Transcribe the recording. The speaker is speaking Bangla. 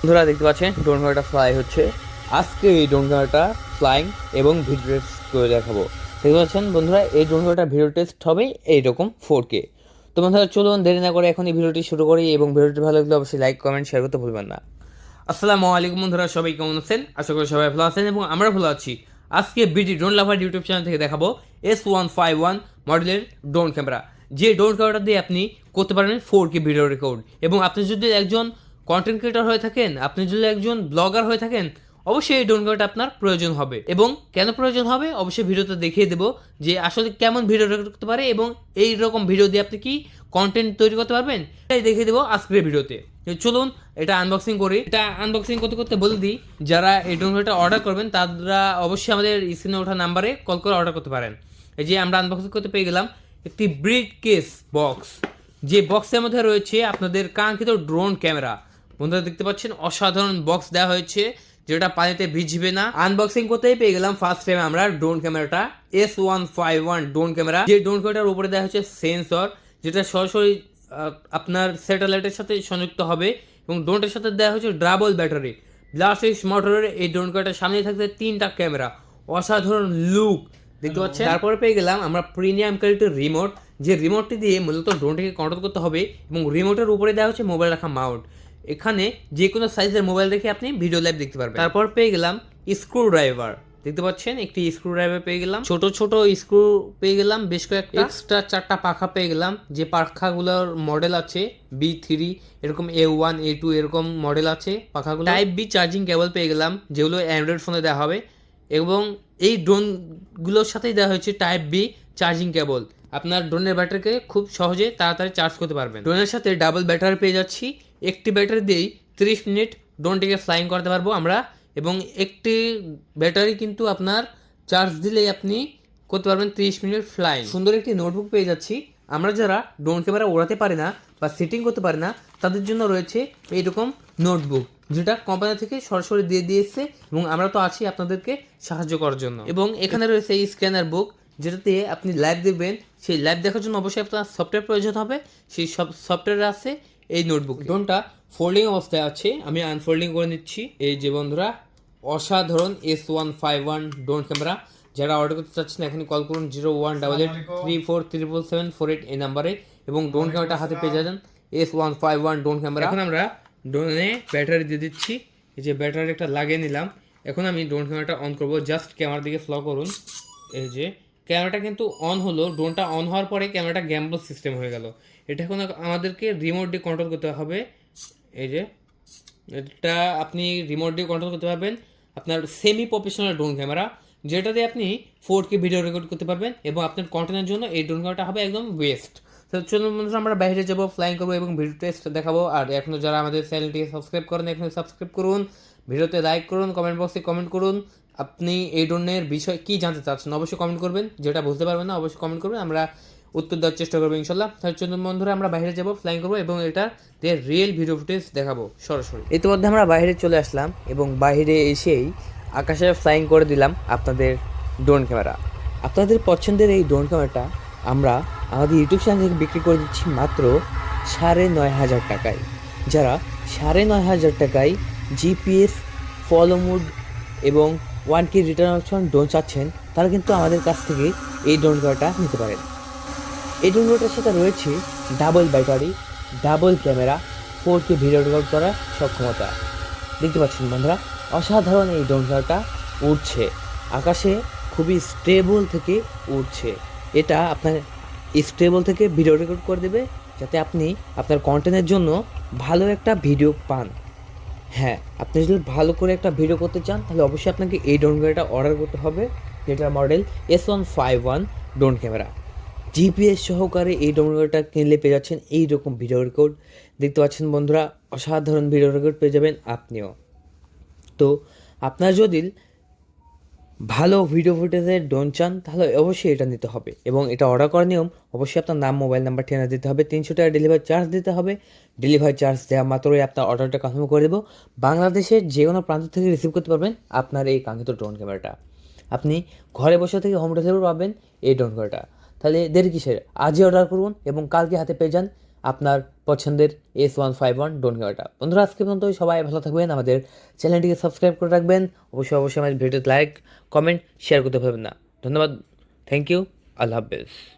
বন্ধুরা দেখতে পাচ্ছেন ড্রোন ক্যামেরাটা ফ্লাই হচ্ছে। আজকে এই ড্রোন ক্যামেরাটা ফ্লাইং এবং ভিডিও টেস্ট করে দেখাবো। দেখতে পাচ্ছেন বন্ধুরা, এই ড্রোন ক্যামেরাটা ভিডিও টেস্ট হবে এইরকম ফোর কে তো বন্ধুরা, চলুন দেরি না করে এখন এই ভিডিওটি শুরু করি এবং ভিডিওটি ভালো লাগলে অবশ্যই লাইক কমেন্ট শেয়ার করতে ভুলবেন না। আসসালামু আলাইকুম বন্ধুরা, সবাই কেমন আছেন? আশা করি সবাই ভালো আছেন এবং আমরা ভালো আছি। আজকে BD drone lover YouTube channel থেকে দেখাবো এস ওয়ান ফাইভ ওয়ান মডেলের ড্রোন ক্যামেরা যে ড্রোন ক্যামেরাটা দিয়ে আপনি করতে পারবেন ফোর কে ভিডিও রেকর্ড এবং আপনি যদি একজন কন্টেন্ট ক্রিয়েটর হয়ে থাকেন, আপনি যদি একজন ব্লগার হয়ে থাকেন, অবশ্যই এই ড্রোন ক্যামেরাটা আপনার প্রয়োজন হবে। এবং কেন প্রয়োজন হবে? অবশ্যই ভিডিওতে দেখিয়ে দেবো যে আসলে কেমন ভিডিও করতে পারে এবং এই রকম ভিডিও দিয়ে আপনি কি কন্টেন্ট তৈরি করতে পারবেন এটাই দেখিয়ে দেবো আজকের ভিডিওতে। চলুন, এটা আনবক্সিং করি। এটা আনবক্সিং করতে করতে বলে দিই, যারা এই ড্রোন ক্যামেরাটা অর্ডার করবেন, তারা অবশ্যই আমাদের স্ক্রিনে ওঠা নাম্বারে কল করে অর্ডার করতে পারেন। এই যে আমরা আনবক্সিং করতে পেয়ে গেলাম, একটি ব্রিড কেস বক্স যে বক্সের মধ্যে রয়েছে আপনাদের কাঙ্ক্ষিত ড্রোন ক্যামেরা বন্ধুরা দেখতে পাচ্ছেন, অসাধারণ বক্স দেওয়া হয়েছে, যেটা পানিতে ভিজবে না। আনবক্সিং করতেই পেয়ে গেলাম ফার্স্ট টাইম আমরা ড্রোন ক্যামেরাটা S one five one drone camera যে ড্রোন ক্যামেরাটার উপরে দেওয়া হচ্ছে সেন্সর যেটা সরাসরি আপনার স্যাটেলাইটের সাথে সংযুক্ত হবে এবং ড্রোনটার সাথে দেওয়া হচ্ছে ডাবল ব্যাটারি ব্লাস্টিস মোটরের এই ড্রোন ক্যামেরাটার সামনে থাকবে তিনটা ক্যামেরা অসাধারণ লুক দেখতে পাচ্ছেন? তারপরে পেয়ে গেলাম আমরা প্রিমিয়াম কোয়ালিটির রিমোট যে রিমোটটি দিয়ে মূলত ড্রোনটিকে কন্ট্রোল করতে হবে এবং রিমোটের উপরে দেওয়া হচ্ছে মোবাইল রাখা মাউন্ট এখানে যে কোনো সাইজের মোবাইল দেখে আপনি ভিডিও লাইভ দেখতে পারবেন। তারপর পেয়ে গেলাম স্ক্রু ড্রাইভার দেখতে পাচ্ছেন, একটি স্ক্রু ড্রাইভার পেয়ে গেলাম। ছোট ছোট স্ক্রু পেয়ে গেলাম, বেশ কয়েকটা। এক্সট্রা চারটা পাখা পেয়ে গেলাম। যে পাখাগুলোর মডেল আছে বি থ্রি এরকম এ ওয়ান এ টু এরকম মডেল আছে পাখাগুলো। টাইপ বি চার্জিং কেবল পেয়ে গেলাম, যেগুলো অ্যান্ড্রয়েড ফোনে দেওয়া হবে। এবং এই ড্রোনগুলোর সাথেই দেওয়া হয়েছে টাইপ বি চার্জিং কেবল আপনার ড্রোনের ব্যাটারিকে খুব সহজে তাড়াতাড়ি চার্জ করতে পারবেন। ড্রোনের সাথে ডাবল ব্যাটারি পেয়ে যাচ্ছি। একটি ব্যাটারি দিয়েই তিরিশ মিনিট ড্রোনটিকে ফ্লাইং করতে পারব আমরা। এবং একটি ব্যাটারি কিন্তু আপনার চার্জ দিলেই আপনি করতে পারবেন তিরিশ মিনিট ফ্লাইং সুন্দর একটি নোটবুক পেয়ে যাচ্ছি। আমরা যারা ড্রোন ক্যামেরা ওড়াতে পারি না বা সেটিং করতে পারি না, তাদের জন্য রয়েছে এইরকম নোটবুক যেটা কোম্পানি থেকে সরাসরি দিয়ে দিয়েছে এবং আমরা তো আছি আপনাদেরকে সাহায্য করার জন্য। এবং এখানে রয়েছে এই স্ক্যানার বুক যেটাতে আপনি লাইভ দেখবেন। সেই লাইভ দেখার জন্য অবশ্যই আপনার সফটওয়্যার প্রয়োজন হবে। সেই সব সফটওয়্যার আছে এই নোটবুক ড্রোনটা ফোল্ডিং অবস্থায় আছে। আমি আনফোল্ডিং করে নিচ্ছি। এই যে বন্ধুরা, অসাধারণ S one five one drone camera যারা অর্ডার করতে চাচ্ছেন এখানে কল করুন zero one double eight three four triple seven four eight এই নাম্বারে এবং ড্রোন ক্যামেরাটা হাতে পেয়ে যাবেন। S one five one drone camera এখন আমরা ড্রোনে ব্যাটারি দিয়ে দিচ্ছি। এই যে ব্যাটারি একটা লাগিয়ে নিলাম। এখন আমি ড্রোন ক্যামেরাটা অন করব। জাস্ট ক্যামেরার দিকে ফ্লো করুন। এই যে ক্যামেরাটা কিন্তু অন হলো ড্রোনটা অন হওয়ার পরে ক্যামেরাটা গ্যাম্বল সিস্টেম হয়ে গেল। এটা এখন আমাদেরকে রিমোট দিয়ে কন্ট্রোল করতে হবে। এই যে, এটা আপনি রিমোট দিয়ে কন্ট্রোল করতে পারবেন। আপনার সেমি প্রফেশনাল ড্রোন ক্যামেরা যেটা দিয়ে আপনি ফোর কে ভিডিও রেকর্ড করতে পারবেন এবং আপনার কন্টেন্টের জন্য এই ড্রোন ক্যামেরাটা হবে একদম বেস্ট তো আমরা বাইরে যাব ফ্লাইং করব এবং ভিডিও টেস্ট দেখাবো। আর এখনও যারা আমাদের চ্যানেলটিকে সাবস্ক্রাইব করেন এখনও সাবস্ক্রাইব করুন। ভিডিওতে লাইক করুন কমেন্ট বক্সে কমেন্ট করুন। আপনি এই ড্রোনের বিষয় কি জানতে চাচ্ছেন, অবশ্যই কমেন্ট করবেন। যেটা বুঝতে পারবেন না, অবশ্যই কমেন্ট করবেন। আমরা উত্তর দেওয়ার চেষ্টা করব ইনশাল্লাহ তার জন্য বন্ধুরা, আমরা বাইরে যাব ফ্লাইং করব এবং এটা দিয়ে রিয়েল ভিডিও ফুটেজ দেখাবো সরাসরি। ইতিমধ্যে আমরা বাইরে চলে আসলাম এবং বাইরে এসেই আকাশে ফ্লাইং করে দিলাম আপনাদের ড্রোন ক্যামেরা আপনাদের পছন্দের এই ড্রোন ক্যামেরাটা আমরা আমাদের ইউটিউব চ্যানেল বিক্রি করে দিচ্ছি মাত্র সাড়ে নয় হাজার টাকায়। যারা সাড়ে নয় হাজার টাকায় জিপিএস ফলো মুড এবং one key return option drone চাচ্ছেন, তারা কিন্তু আমাদের কাছ থেকে এই ড্রোন ক্যামেরাটা নিতে পারেন। এই ড্রোনটার সাথে রয়েছে double battery, double camera, four K video record করার সক্ষমতা। দেখতে পাচ্ছেন বন্ধুরা, অসাধারণ এই ড্রোন ক্যামেরাটা উড়ছে। আকাশে খুবই স্টেবল থেকে উড়ছে। এটা আপনার স্টেবল থেকে ভিডিও রেকর্ড করে দেবে, যাতে আপনি আপনার কন্টেন্টের জন্য ভালো একটা ভিডিও পান। হ্যাঁ আপনি যদি ভালো করে একটা ভিডিও করতে চান, তাহলে অবশ্যই আপনাকে এই ড্রোন ক্যামেরাটা অর্ডার করতে হবে যেটার model S one five one drone camera GPS সহকারে এই ড্রোন ক্যামেরাটা কিনলে পেয়ে যাচ্ছেন এই রকম ভিডিও রেকর্ড দেখতে পাচ্ছেন বন্ধুরা, অসাধারণ ভিডিও রেকর্ড পেয়ে যাবেন আপনিও। তো, আপনার যদি ভালো ভিডিও ফুটেজের ডোন চান, তাহলে অবশ্যই এটা নিতে হবে। এবং এটা অর্ডার করার নিয়ম, অবশ্যই আপনার নাম মোবাইল নাম্বার ঠিকানা দিতে হবে। তিনশো টাকা ডেলিভারি চার্জ দিতে হবে। ডেলিভারি চার্জ দেওয়া মাত্রই আপনার অর্ডারটা কনফার্ম করে দেবো। বাংলাদেশের যে কোনো প্রান্ত থেকে রিসিভ করতে পারবেন আপনার এই কাঙ্ক্ষিত ড্রোন ক্যামেরাটা আপনি ঘরে বসে থেকে হোম ডেলিভারি পাবেন এই ড্রোন ক্যামেরাটা তাহলে দেরি কিসের? আজই অর্ডার করুন এবং কালকে হাতে পেয়ে যান। আপনার পছন্দের S one five one drone কেওয়াটা বন্ধুরা, আজকে পর্যন্ত সবাই ভালো থাকবেন। আমাদের চ্যানেলটিকে সাবস্ক্রাইব করে রাখবেন। অবশ্যই অবশ্যই আমাদের ভিডিওতে লাইক কমেন্ট শেয়ার করতে পারবেন না। ধন্যবাদ। থ্যাংক ইউ আল্লাহ হাফেজ।